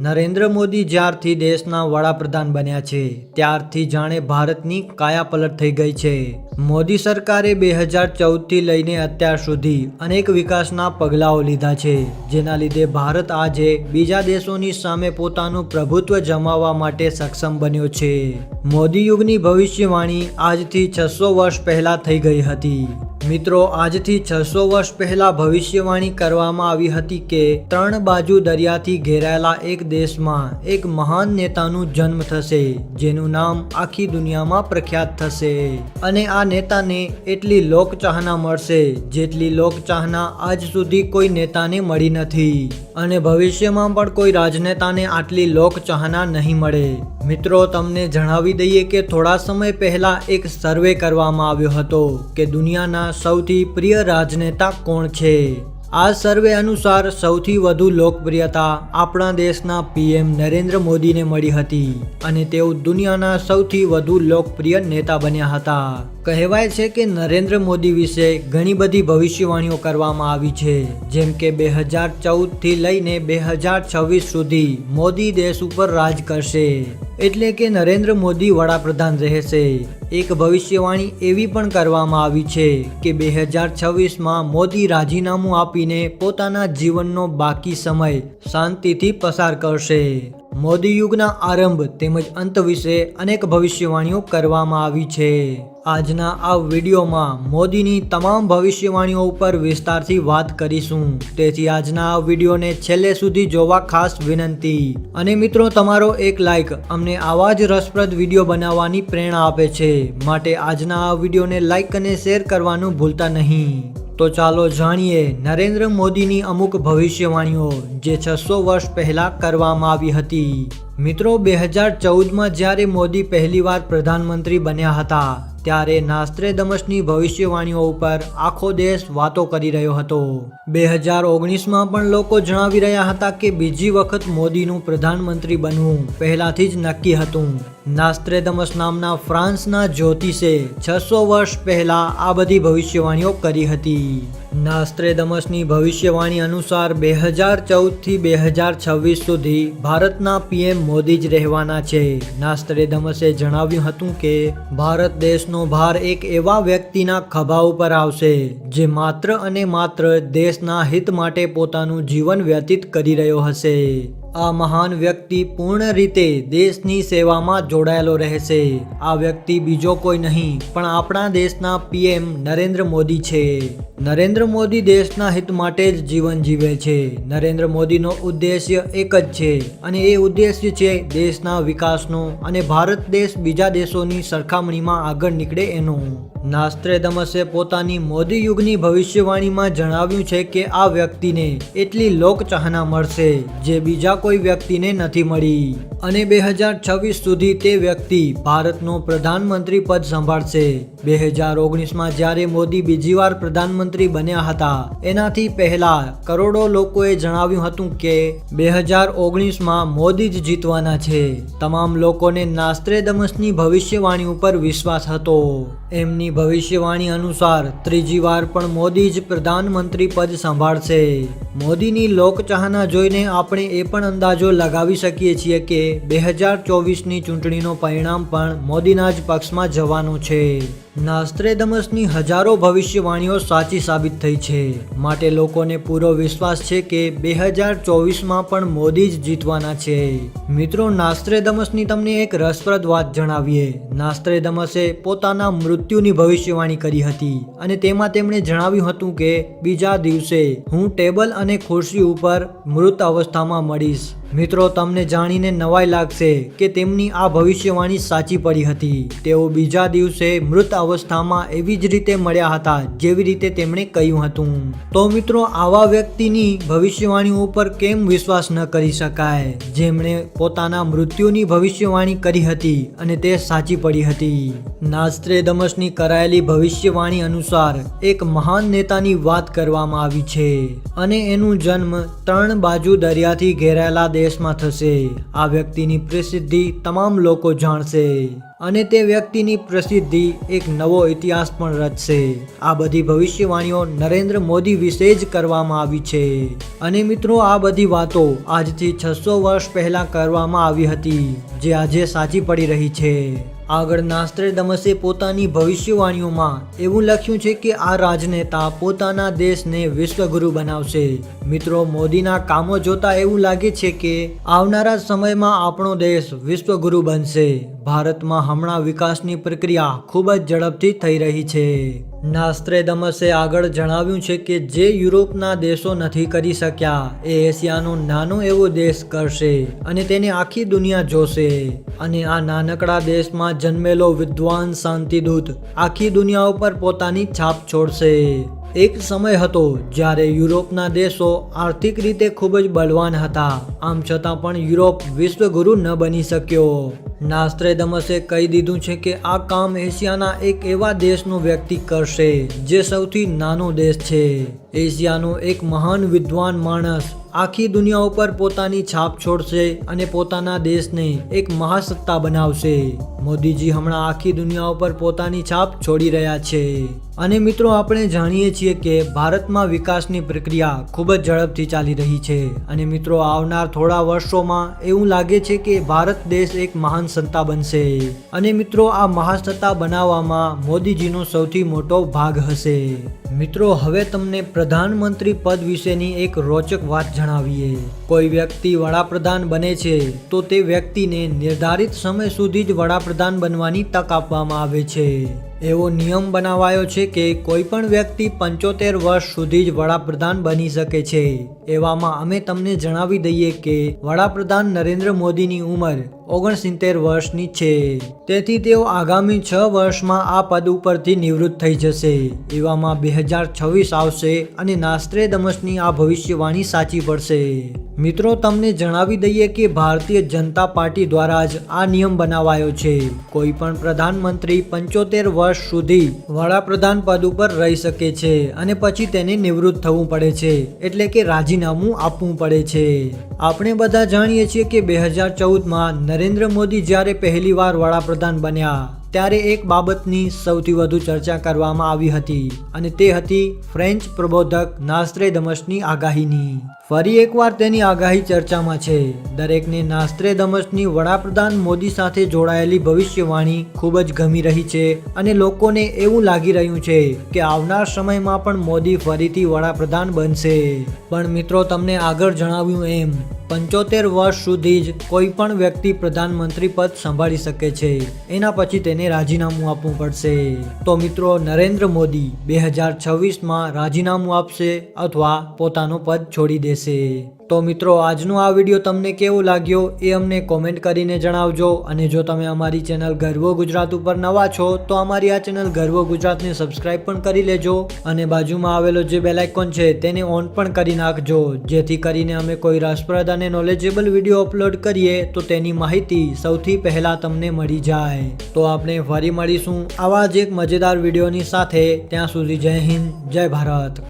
નરેન્દ્ર મોદી જ્યારથી દેશના વડાપ્રધાન બન્યા છે, ત્યારથી જાણે ભારતની કાયાપલટ થઈ ગઈ છે. મોદી સરકારે બે હજાર ચૌદથી લઈને અત્યાર સુધી અનેક વિકાસના પગલાઓ લીધા છે, જેના લીધે ભારત આજે બીજા દેશોની સામે પોતાનું પ્રભુત્વ જમાવવા માટે સક્ષમ બન્યો છે. મોદી યુગની ભવિષ્યવાણી આજથી છસો વર્ષ પહેલા થઈ ગઈ હતી. મિત્રો, આજથી છસો વર્ષ પહેલા ભવિષ્યવાણી કરવામાં આવી હતી કે ત્રણ બાજુ દરિયાથી ઘેરાયેલા એક દેશમાં એક મહાન નેતાનું જન્મ થશે, જેનું નામ આખી દુનિયામાં પ્રખ્યાત થશે. અને આ નેતાને એટલી લોકચાહના મળશે, જેટલી લોકચાહના આજ સુધી કોઈ નેતાને મળી નથી. અને ભવિષ્યમાં પણ કોઈ રાજનેતાને આટલી લોકચાહના નહીં મળે. મિત્રો, તમને જણાવી દઈએ કે થોડા સમય પહેલા એક સર્વે કરવામાં આવ્યો હતો કે દુનિયાના સૌથી પ્રિય રાજનેતા કોણ છે? આ સર્વે અનુસાર સૌથી વધુ લોકપ્રિયતા આપણા દેશના પીએમ નરેન્દ્ર મોદીને મળી હતી અને તેઓ દુનિયાના સૌથી વધુ લોકપ્રિય નેતા બન્યા હતા. કહેવાય છે કે નરેન્દ્ર મોદી વિશે ઘણી બધી ભવિષ્યવાણીઓ કરવામાં આવી છે. જેમ કે બે હજાર ચૌદથી લઈને બે હજાર છવ્વીસ સુધી મોદી દેશ ઉપર રાજ કરશે. એટલે કે નરેન્દ્ર મોદી વડાપ્રધાન રહેશે. એક ભવિષ્યવાણી એવી પણ કરવામાં આવી છે કે બે હજાર છવ્વીસમાં મોદી રાજીનામું આપીને પોતાના જીવનનો બાકી સમય શાંતિથી પસાર કરશે. મોદી યુગના આરંભ તેમજ અંત વિશે અનેક ભવિષ્યવાણીઓ કરવામાં આવી છે. આજના આ વિડીયોમાં મોદીની તમામ ભવિષ્યવાણીઓ ઉપર વિસ્તારથી વાત કરીશું. તેથી આજના આ વિડીયોને છેલ્લે સુધી જોવા ખાસ વિનંતી. અને મિત્રો, તમારો એક લાઇક અમને આવા જ રસપ્રદ વીડિયો બનાવવાની પ્રેરણા આપે છે. માટે આજના આ વિડીયોને લાઇક અને શેર કરવાનું ભૂલતા નહીં. તો ચાલો જાણીએ નરેન્દ્ર મોદીની અમુક ભવિષ્યવાણીઓ જે છસો વર્ષ પહેલા કરવામાં આવી હતી. મિત્રો, બે હજાર ચૌદમાં જ્યારે મોદી પહેલીવાર પ્રધાનમંત્રી બન્યા હતા, ત્યારે નાસ્ત્રેદમસની ભવિષ્યવાણીઓ ઉપર આખો દેશ વાતો કરી રહ્યો હતો. બે હજાર ઓગણીસમાં પણ લોકો જણાવી રહ્યા હતા કે બીજી વખત મોદીનું પ્રધાનમંત્રી બનવું પહેલાથી જ નક્કી હતું. નાસ્ત્રેદમસ નામના ફ્રાન્સના જ્યોતિષે છસો વર્ષ પહેલા આ બધી ભવિષ્યવાણીઓ કરી હતી. નાસ્ત્રેદમસની ભવિષ્યવાણી અનુસાર બે હજાર ચૌદથી બે હજાર છવ્વીસ સુધી ભારતના પીએમ મોદી જ રહેવાના છે. નાસ્ત્રેદમસે જણાવ્યું હતું કે, ભારત દેશનો ભાર એક એવા વ્યક્તિના ખભા ઉપર આવશે, જે માત્ર અને માત્ર દેશના હિત માટે પોતાનું જીવન વ્યતીત કરી રહ્યો હશે. આ મહાન વ્યક્તિ પૂર્ણ રીતે દેશની સેવામાં જોડાયેલો રહેશે. આ વ્યક્તિ બીજો કોઈ નહીં, પણ આપણા દેશના પીએમ નરેન્દ્ર મોદી છે. નરેન્દ્ર મોદી દેશના હિત માટે જ જીવન જીવે છે. નરેન્દ્ર મોદીનો ઉદ્દેશ્ય એક જ છે અને એ ઉદ્દેશ્ય છે દેશના વિકાસનો અને ભારત દેશ બીજા દેશોની સરખામણીમાં આગળ નીકળે એનો. નાસ્ત્રેદમસે પોતાની મોદી યુગની ભવિષ્યવાણીમાં જણાવ્યું છે કે આ વ્યક્તિને એટલી લોકચાહના મળશે જે બીજા કોઈ વ્યક્તિને નથી મળી. અને બે હજાર છવ્વીસ સુધી તે વ્યક્તિ ભારતનો પ્રધાનમંત્રી પદ સંભાળશે. બે હજાર ઓગણીસમાં જ્યારે મોદી બીજી વાર પ્રધાનમંત્રી બન્યા હતા. એનાથી પહેલા કરોડો લોકોએ જણાવ્યું હતું કે, બે હજાર ઓગણીસમાં મોદી જ જીતવાના છે. તમામ લોકોને નાસ્ત્રેદમસની ભવિષ્યવાણી ઉપર વિશ્વાસ હતો. એમની ભવિષ્યવાણી અનુસાર ત્રીજી વાર પણ મોદી જ પ્રધાનમંત્રી પદ સંભાળશે. મોદીની લોકચાહના જોઈને આપણે એ પણ અંદાજો લગાવી શકીએ છીએ કે બે હજાર ચોવીસની ચૂંટણીનો પરિણામ પણ મોદીના જ પક્ષમાં જવાનું છે. નાસ્ત્રેદમસની હજારો ભવિષ્યવાણીઓ સાચી સાબિત થઈ છે. માટે લોકોને પૂરો વિશ્વાસ છે કે બે હજાર ચોવીસમાં પણ મોદી જ જીતવાના છે. મિત્રો, નાસ્ત્રેદમસની તમને એક રસપ્રદ વાત જણાવીએ. નાસ્ત્રેદમસે પોતાના મૃત્યુની ભવિષ્યવાણી કરી હતી અને તેમાં તેમણે જણાવ્યું હતું કે બીજા દિવસે હું ટેબલ અને ખુરશી ઉપર મૃત અવસ્થામાં મળીશ મિત્રો, તમને જાણીને નવાઈ લાગશે કે તેમની આ ભવિષ્યવાણી સાચી પડી હતી. તેઓ બીજા દિવસે મૃત અવસ્થામાં એવી જ રીતે મળ્યા હતા જેવી રીતે તેમણે કહ્યું હતું. તો મિત્રો, આવા વ્યક્તિની ભવિષ્યવાણી ઉપર કેમ વિશ્વાસ ન કરી શકાય? જેમણે પોતાના મૃત્યુની ભવિષ્યવાણી કરી હતી અને તે સાચી પડી હતી. નાસ્ત્રેદમસની કરાયેલી ભવિષ્યવાણી અનુસાર એક મહાન નેતાની વાત કરવામાં આવી છે અને એનું જન્મ ત્રણ બાજુ દરિયાથી ઘેરાયેલા દેશમાં થશે. આ વ્યક્તિની પ્રસિદ્ધિ તમામ લોકો જાણશે અને તે વ્યક્તિની પ્રસિદ્ધિ એક નવો ઇતિહાસ પણ રચશે. આ બધી ભવિષ્યવાણીઓ નરેન્દ્ર મોદી વિશે જ કરવામાં આવી છે. અને મિત્રો, આ બધી વાતો આજથી છસો વર્ષ પહેલા કરવામાં આવી હતી, જે આજે સાચી પડી રહી છે. આગળ નાસ્ત્રેડમસે પોતાની ભવિષ્યવાણીઓમાં એવું લખ્યું છે કે આ રાજનેતા પોતાના દેશને વિશ્વગુરુ બનાવશે. મિત્રો, મોદીના કામો જોતા એવું લાગે છે કે આવનારા સમયમાં આપણો દેશ વિશ્વગુરુ બનશે. ભારતમાં હમણાં વિકાસની પ્રક્રિયા ખૂબ જ ઝડપથી થઈ રહી છે. નાસ્ત્રેદમસે આગળ જણાવ્યું છે કે જે યુરોપના દેશો નથી કરી શક્યા, એ એશિયાનો નાનો એવો દેશ કરશે અને તેને આખી દુનિયા જોશે. અને આ નાનકડા દેશમાં જન્મેલો વિદ્વાન શાંતિદૂત આખી દુનિયા ઉપર પોતાની છાપ છોડશે. એક સમય હતો જ્યારે યુરોપના દેશો આર્થિક રીતે ખૂબ જ બળવાન હતા. આમ છતાં પણ યુરોપ વિશ્વગુરુ ન બની શક્યો. નાસ્ત્રેદમસે કહી દીધું છે કે આ કામ એશિયાના એક એવા દેશનો વ્યક્તિ કરશે જે સૌથી નાનો દેશ છે. એશિયાનો એક મહાન વિદ્વાન માણસ આખી દુનિયા ઉપર પોતાની છાપ છોડશે અને પોતાના દેશને એક મહાસત્તા બનાવશે. મોદીજી હમણાં આખી દુનિયા ઉપર પોતાની છાપ છોડી રહ્યા છે. અને મિત્રો, આપણે જાણીએ છીએ કે ભારતમાં વિકાસની પ્રક્રિયા ખૂબ જ ઝડપથી ચાલી રહી છે. અને મિત્રો, આવનાર થોડા વર્ષોમાં એવું લાગે છે કે ભારત દેશ એક મહાન સત્તા બનશે. અને મિત્રો, આ મહાસત્તા બનાવવામાં મોદીજીનો સૌથી મોટો ભાગ હશે. મિત્રો, હવે તમને પ્રધાનમંત્રી પદ વિશેની એક રોચક વાત જણાવીએ. કોઈ વ્યક્તિ વડાપ્રધાન બને છે, તો તે વ્યક્તિને નિર્ધારિત સમય સુધી જ વડાપ્રધાન બનવાની તક આપવામાં આવે છે. એવો નિયમ બનાવાયો છે કે કોઈ પણ વ્યક્તિ પંચોતેર વર્ષ સુધી જ વડાપ્રધાન બની શકે છે. એવામાં અમે તમને જણાવી દઈએ કે વડાપ્રધાન નરેન્દ્ર મોદીની ઉંમર ઓગણસિત્તેર વર્ષની છે. તેથી તેઓ આગામી છ વર્ષમાં આ પદ ઉપરથી નિવૃત્ત થઈ જશે. એવામાં બે હજાર છવ્વીસ આવશે અને નાસ્ત્રે દમસની આ ભવિષ્યવાણી સાચી પડશે. મિત્રો, તમને જણાવી દઈએ કે ભારતીય જનતા પાર્ટી દ્વારા જ આ નિયમ બનાવાયો છે. કોઈ પણ પ્રધાનમંત્રી પંચોતેર વર્ષ સુધી વડાપ્રધાન પદ ઉપર રહી શકે છે અને પછી તેને નિવૃત્ત થવું પડે છે, એટલે કે રાજીનામું આપવું પડે છે. આપણે બધા જાણીએ છીએ કે બે હજાર ચૌદમાં નરેન્દ્ર મોદી જ્યારે પહેલીવાર વડાપ્રધાન બન્યા, ત્યારે એક બાબતની સૌથી વધુ ચર્ચા કરવામાં આવી હતી અને તે હતી ફ્રેન્ચ પ્રબોધક નાસ્ત્રે દમશની આગાહીની. ફરી એકવાર તેની આગાહી ચર્ચામાં છે. દરેકને નાસ્ત્રે દમશની વડાપ્રધાન મોદી સાથે જોડાયેલી ભવિષ્યવાણી ખૂબ જ ગમી રહી છે અને લોકોને એવું લાગી રહ્યું છે કે આવનાર સમયમાં પણ મોદી ફરીથી વડાપ્રધાન બનશે. પણ મિત્રો, તમને આગળ જણાવ્યું એમ, પંચોતેર વર્ષ સુધી જ કોઈ પણ વ્યક્તિ પ્રધાનમંત્રી પદ સંભાળી શકે છે. એના પછી તેને રાજીનામું આપવું પડશે. તો મિત્રો, નરેન્દ્ર મોદી બે હજાર છવ્વીસમાં રાજીનામું આપશે અથવા પોતાનો પદ છોડી દેશે. તો મિત્રો, આજનો આ વીડિયો તમને કેવો લાગ્યો એ અમને કોમેન્ટ કરીને જણાવજો. અને જો તમે અમારી ચેનલ ગર્વો ગુજરાત ઉપર નવા છો, તો અમારી આ ચેનલ ગર્વો ગુજરાતને સબસ્ક્રાઇબ પણ કરી લેજો. અને બાજુમાં આવેલો જે બેલાઇકોન છે, તેને ઓન પણ કરી નાખજો. જેથી કરીને અમે કોઈ રસપ્રદ અને નોલેજેબલ વીડિયો અપલોડ કરીએ, તો તેની માહિતી સૌથી પહેલાં તમને મળી જાય. તો આપણે ફરી મળીશું આવા જ એક મજેદાર વિડીયોની સાથે. ત્યાં સુધી જય હિન્દ, જય ભારત.